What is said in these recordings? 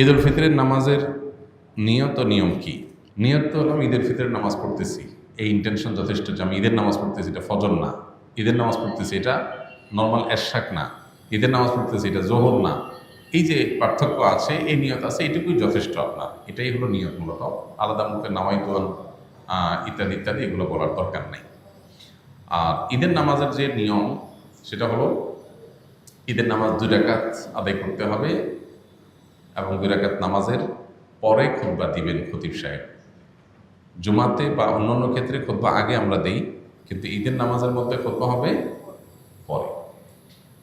ঈদ উল ফিতরের নামাজের নিয়ত নিয়ম কি? নিয়ত তো হলাম ঈদের ফিতরের নামাজ পড়তেছি। এই ইন্টেনশন যথেষ্ট যে আমি ঈদের নামাজ পড়তেছি, এটা ফজর না। ঈদের নামাজ পড়তেছি, এটা নর্মাল এরশাক না। ঈদের নামাজ পড়তেছি, এটা জোহর না। এই যে পার্থক্য আছে, এই নিয়ত আছে, এটুকুই যথেষ্ট আপনার। এটাই হলো নিয়ত মূলত। আলাদা মুখে নামাই দোয়ান ইত্যাদি ইত্যাদি, এগুলো বলার দরকার নেই। আর ঈদের নামাজের যে নিয়ম, সেটা হলো ঈদের নামাজ দুই রাকাত আদায় করতে হবে। এবং দুই নামাজের পরে খুতবা দিবেন খতিব সাহেব। জুমাতে বা অন্যান্য ক্ষেত্রে খুতবা আগে আমরা দেই, কিন্তু ঈদের নামাজের মধ্যে খুতবা হবে পরে।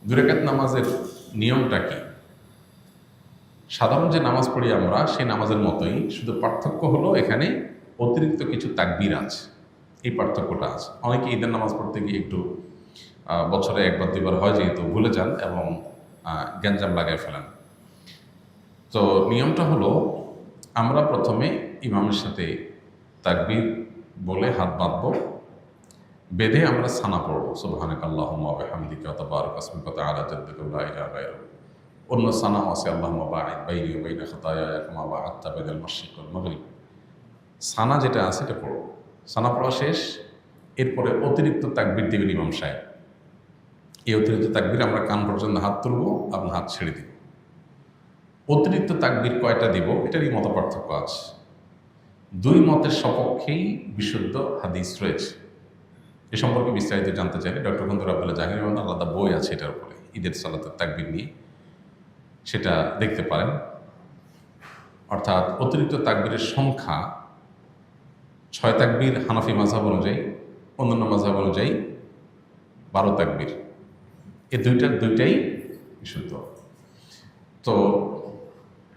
দুই রাকাত নামাজের নিয়মটা কি? সাধারণ যে নামাজ পড়ি আমরা, সেই নামাজের মতোই, শুধু পার্থক্য হলো এখানে অতিরিক্ত কিছু তাকবির আছে। এই পার্থক্যটা আছে। অনেকে ঈদের নামাজ পড়তে গিয়ে একটু বছরে একবার দুবার হয় যেহেতু ভুলে যান এবং গ্যাঞ্জাম লাগায় ফেলেন। তো নিয়মটা হলো, আমরা প্রথমে ইমামের সাথে তাকবির বলে হাত বাঁধব। বেঁধে আমরা সানা পড়ব। ইলাহা গায়রুক অন্য সানাও আছে মাশরিক ওয়াল সানা যেটা আছে এটা পড়ো। সানা পড়া শেষ, এরপরে অতিরিক্ত তাকবির দেবেন ইমাম সাহেব। এই অতিরিক্ত তাকবির আমরা কান পর্যন্ত হাত তুলবো এবং হাত ছেড়ে দিব। অতিরিক্ত তাকবির কয়টা দিব? এটারই মত পার্থক্য আছে। দুই মতের সপক্ষেই বিশুদ্ধ হাদিস রয়েছে। এ সম্পর্কে বিস্তারিত জানতে চাইলে ডক্টর বন্ধুর আব্দুল্লাহ জাহির রহমান আলাদা বই আছে এটার উপরে। ঈদের সালাতের তাকবির নিয়ে সেটা দেখতে পারেন। অর্থাৎ অতিরিক্ত তাকবিরের সংখ্যা ছয় তাকবির হানাফি মাঝাব অনুযায়ী, অন্যান্য মাঝাব অনুযায়ী বারো তাকবির। এই দুইটার দুইটাই বিশুদ্ধ। তো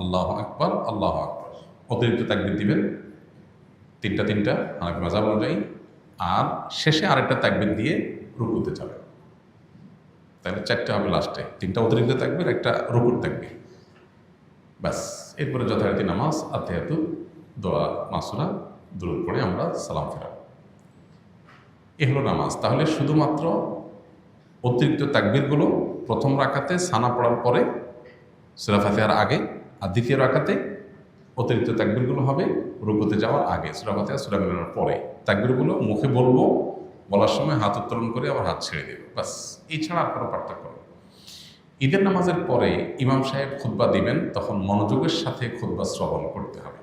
আল্লাহ আকবর আল্লাহ আকবর। অতিরিক্ত তাকবির দিবেন। তিনটা তিনটা, হানাফি মাজাব অনুযায়ী। আর শেষে আরেকটা তাকবির দিয়ে রুকুতে যাবেন তাহলে চারটে হবে লাস্টে। তিনটা অতিরিক্ত তাকবির, একটা রুকুর তাকবির। ব্যাস, এরপরে যথারীতি নামাজ আত্মেহাতু দোয়া, মাসুরা দূর করে আমরা সালাম ফেরাব। এ হলো নামাজ। তাহলে শুধুমাত্র অতিরিক্ত তাকবিরগুলো প্রথম রাখাতে সানা পড়ার পরে সুরা ফাতেহার আগে আর দ্বিতীয় রাখাতে অতিরিক্ত তাকবিরগুলো হবে রুকুতে যাওয়ার আগে, সুরা ফাতেহা, সুরা মিলানোর পরে। তাকবিরগুলো মুখে বলব, বলার সময় হাত উত্তোলন করে আবার হাত ছেড়ে দেবে। ব্যাস, এই ছাড়া আর কোনো পার্থক্য নেই। ঈদের নামাজের পরে ইমাম সাহেব খুতবা দিবেন, তখন মনোযোগের সাথে খুতবা শ্রবণ করতে হবে।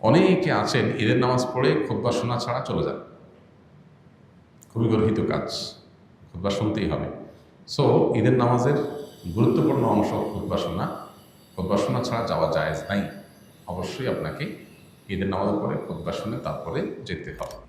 অনেকে আছেন, ঈদের নামাজ পড়ে খুতবা শোনা ছাড়া চলে যান। খুবই গর্হিত কাজ, খুতবা শুনতেই হবে। সো ঈদের নামাজের গুরুত্বপূর্ণ অংশ খুতবা শোনা। খুতবা শোনা ছাড়া যাওয়া যায় নাই। অবশ্যই আপনাকে ঈদের নামাজের পরে খোদবাসনে তারপরে যেতে হবে।